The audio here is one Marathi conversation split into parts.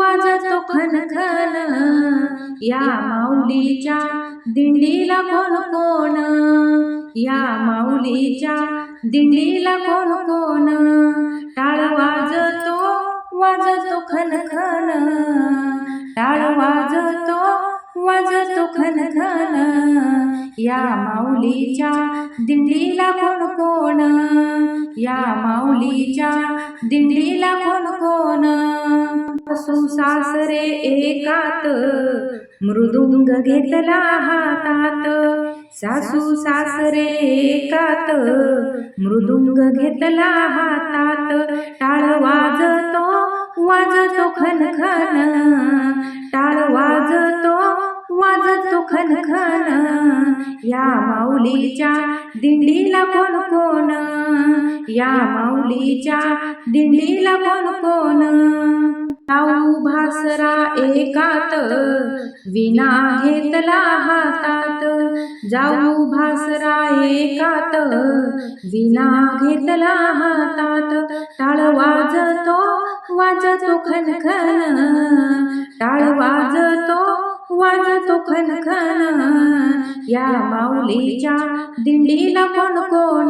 वाजतो खन खन या माऊलीच्या दिंडीला कोण कोण? या माऊलीच्या दिंडीला कोण कोण? टाळ वाजतो वाजतो खन खन टाळ वाजतो वाजतो खन खन या माऊलीच्या दिंडीला कोण कोण? या माऊलीच्या दिंडीला कोण कोण? सासरे एकात. मृदुंग घेतला हातात. सासू सासरे एकात. मृदुंग घेतला हातात. टाळ वाजतो वाजतो खन खन टाळ वाजतो वाजतो खन खन या माऊलीच्या दिंडीला कोण कोण? या माऊलीच्या दिंडीला कोण कोण? जाऊ एकात विना घेतला हातात. जाऊ भासरा एकात विना घेतला हातात. टाळ वाजतो वाजतो खनखन. टाळ वाजतो वाजतो खनखन. या माऊलीच्या दिंडीला कोण कोण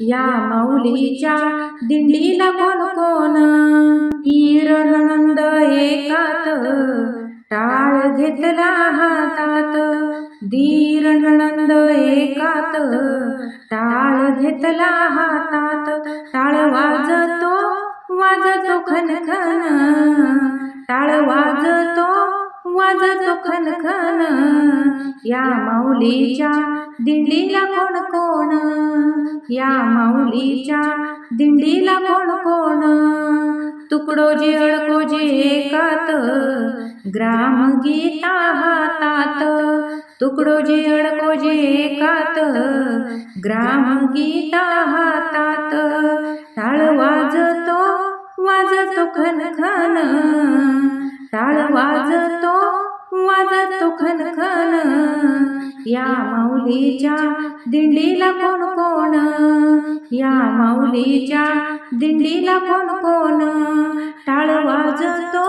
या माऊलीच्या दिंडीला कोण कोण नंद एकात टाळ घेतला हातात. धीर नंद एकात टाळ घेतला हातात. टाळ वाजतो वाजतो खन खन टाळ वाजतो तो खन खन या माऊलीच्या दिंडीला कोण कोण? या माऊलीच्या दिंडीला कोण कोण? तुकडोजी अडकोजी अडको जे एकात ग्राम गीता हातात. तुकडोजी अडकोजी अडको एकात ग्राम गीता हातात. टाळ वाजतो वाजतो खन खन. वाजतो खन खन या माऊलीच्या दिंडीला कोण कोण? या माऊलीच्या दिंडीला कोण कोण? टाळ वाजतो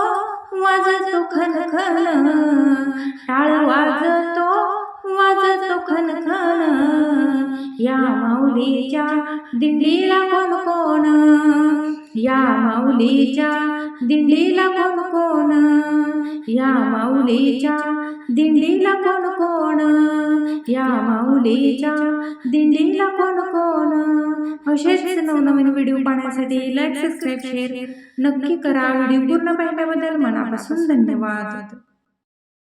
वाजतो खन खन टाळ वाजतो वाजतो खन खन या माऊलीच्या दिंडीला कोण कोण? या माऊलीच्या दिंडीला कोण कोण? या माऊलीच्या दिंडीला कोण कोण? या माऊलीच्या दिंडीला कोण कोण? असेच नवनवीन व्हिडिओ पाहण्यासाठी लाईक सबस्क्राईब शेअर नक्की करा. व्हिडिओ पूर्ण पाहिल्याबद्दल मनापासून धन्यवाद.